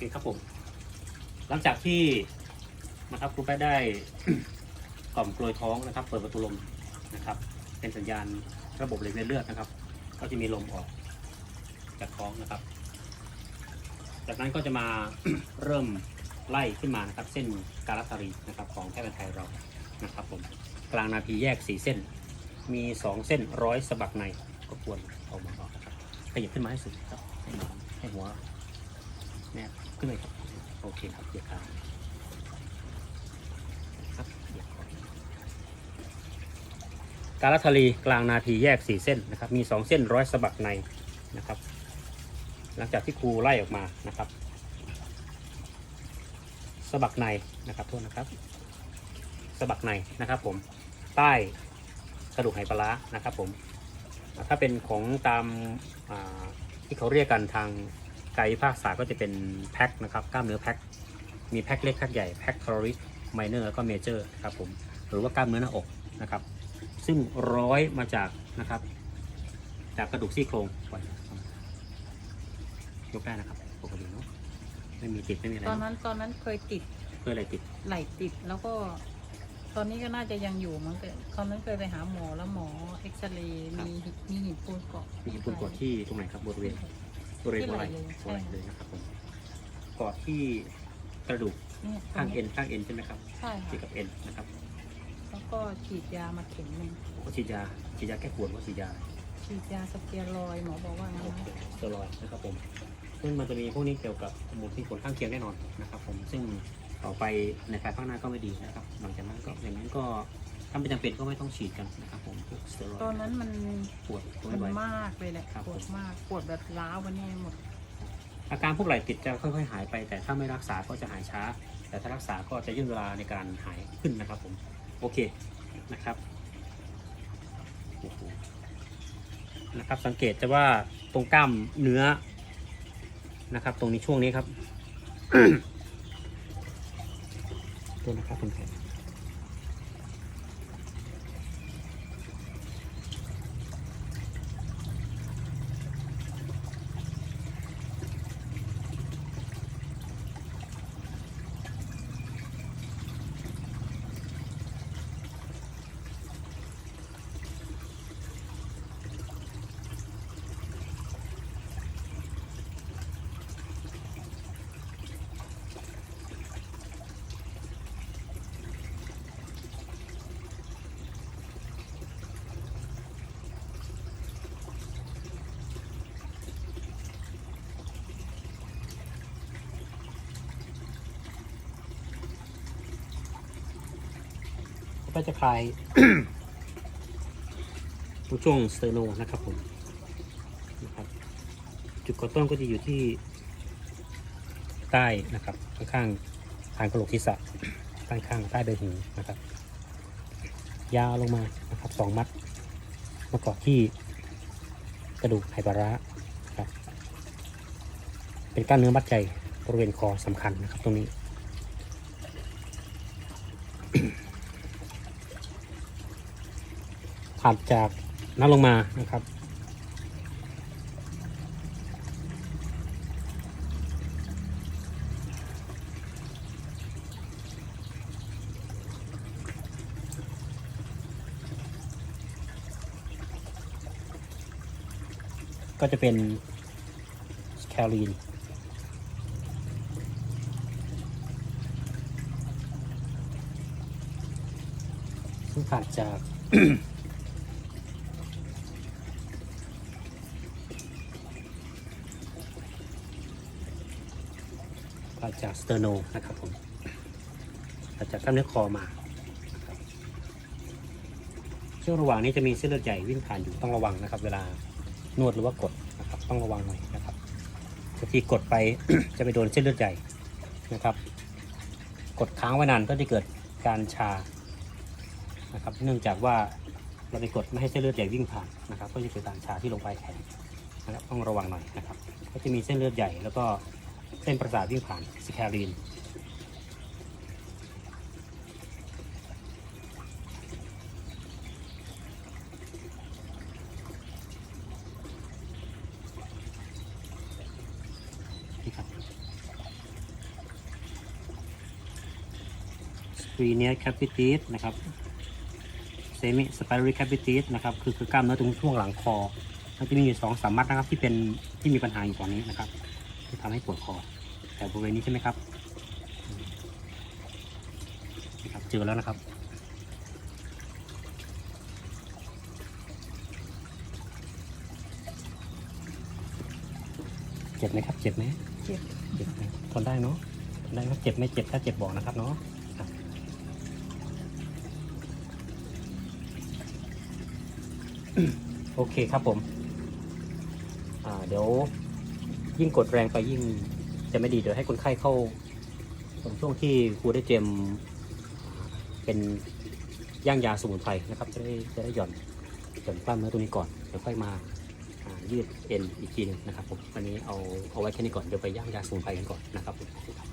เคครับผม หลังจากที่นะครับครูแป๊ได้กล่อมกลวยท้องนะครับ เปิดประตูลมนะครับ เป็นสัญญาณระบบไหลเวียนเลือดนะครับ ก็จะมีลมออกจากท้องนะครับ จากนั้นก็จะมาเริ่มไล่ขึ้นมานะครับ เส้นการัตารีนะครับ ของแพทย์แผนไทยเรานะครับผมกลางนาพีแยกสี่เส้น มีสองเส้นร้อยสะบักในก็ควรเอามาออกนะครับขยับขึ้นมาให้สุดครับให้หมอนให้หัว แนบขึ้นเลยครับโอเคครับเหยียดขาครับเหยียดคอการัตารีกลางนาพีแยกสี่เส้นนะครับ มีสองเส้นร้อยสะบักในนะครับ หลังจากที่ครูไล่ออกมานะครับสะบักในนะครับโทษนะครับสะบักในนะครับผมใต้กระดูกไหปลาร้านะครับผมถ้าเป็นของตามที่เขาเรียกกันทาง กายภาคศาสตร์ก็จะเป็นแพ็คนะครับกล้ามเนื้อแพ็คมีแพ็คเล็กแพ็คใหญ่แพ็คคอริสไมเนอร์แล้วก็เมเจอร์ครับผมหรือว่ากล้ามเนื้อหน้าอกนะครับซึ่งร้อยมาจากนะครับจากกระดูกซี่โครงไว้นะครับยกได้นะครับปกติเนาะไม่มีติดไม่มีอะไรตอนเนอะนั้นตอนนั้นเคยติดเพื่ออะไรติดไหลติดแล้วก็ตอนนี้ก็น่าจะยังอยู่มั้งแต่ตอนนั้นเคยไปหาหมอแล้วหมอเอ็กซเรย์มีหินมีหินปูนเกาะมีปุ่นกดที่ตรงไหนครับบริเวณ บริเวณหัวไหล่ที่ไหล่เลยหัวไหล่ใช่เลยนะครับผมกอดที่กระดูกเนี่ยข้างเอ็นข้างเอ็นใช่ไหมครับใช่ที่ค่ะกับเอ็นนะครับแล้วก็ฉีดยามาเข็มหนึ่งก็ฉีดยาฉีดยาแก้ปวดว่าฉีดยาฉีดยาสเตียรอยด์หมอบอกว่างั้นโอเคนะสเตียรอยด์นะครับผมซึ่งมันจะมีพวกนี้เกี่ยวกับมูลที่ผลข้างเคียงแน่นอนนะครับผมซึ่งต่อไปในภายภาคหน้าก็ไม่ดีนะครับหลังจากนั้นก็อย่างนั้นก็ ถ้าไม่จำเป็นก็ไม่ต้องฉีดกันนะครับผมพวกสเตียรอยด์ตอนนั้นมันปวดทนมันไม่ไหวมากเลยแหละครับ ปวดมากปวดแบบล้าววันนี้หมด อาการพวกไหล่ติดจะค่อย ๆ หายไป แต่ถ้าไม่รักษาก็จะหายช้า แต่ถ้ารักษาก็จะยืดเวลาในการหายขึ้นนะครับผม โอเคนะครับโอ้โหนะครับ สังเกตจะว่าตรงกล้ามเนื้อนะครับ ตรงนี้ช่วงนี้ครับ ตัวนะครับคุณแผน ก็จะคลาย ตรงช่วงสเตโนนะครับผมนะครับ จุดกดต้นก็จะอยู่ที่ใต้นะครับ ข้างๆทางกระโหลกศีรษะข้างๆใต้ใบหูนะครับ ยาวลงมานะครับสองมัดมาเกาะที่กระดูกไหปลาร้านะครับ เป็นกล้ามเนื้อมัดใจบริเวณคอสำคัญนะครับตรงนี้ ถัดจากนั้นลงมานะครับก็จะเป็นแคลรีน ซึ่งถัดจาก ก็จากสเตอร์โนนะครับผมถัดจากกล้ามเนื้อคอมาช่วงระหว่างนี้จะมีเส้นเลือดใหญ่วิ่งผ่านอยู่ต้องระวังนะครับ เวลานวดหรือว่ากดนะครับ ต้องระวังหน่อยนะครับบางทีกดไป จะไปโดนเส้นเลือดใหญ่นะครับ กดค้างไว้นานก็จะเกิดการชานะครับ เนื่องจากว่าเราไปกดไม่ให้เส้นเลือดใหญ่วิ่งผ่านนะครับ ก็จะเกิดการชาที่ลงไปลายแขนนะครับต้องระวังหน่อยนะครับ ก็จะมีเส้นเลือดใหญ่แล้วก็ เส้นประสาทวิ่งผ่านสิแคลีนรีเนียแคปิติสนะครับเซมิสไปริแคปิติสนะครับคือคือกล้ามเนื้อตรงช่วงหลังคอ มันจะมีอยู่สองสามมัดนะครับที่เป็นที่มีปัญหาอยู่ตอนนี้นะครับ ที่ทำให้ปวดคอแต่บริเวณนี้ใช่ไหมครับอืมนะครับเจอแล้วนะครับเจ็บไหมครับเจ็บไหมเจ็บเจ็บไหมทนได้เนาะทนได้ครับเจ็บไม่เจ็บถ้าเจ็บบอกนะครับเนาะครับโอเคครับผม อ่าเดี๋ยว ยิ่งกดแรงไปยิ่งจะไม่ดีเดี๋ยวให้คนไข้เข้าตรงช่วงที่ครูได้เตรียมเป็นย่างยาสมุนไพรนะครับ จะได้จะได้หย่อนหย่อนกล้ามเนื้อตรงนี้ก่อนเดี๋ยวค่อยมายืดเอ็นอีกทีหนึงนะครับผมวันนี้เอาเอาไว้แค่นี้ก่อนเดี๋ยวไปย่างยาสมุนไพรกันก่อนนะครับผม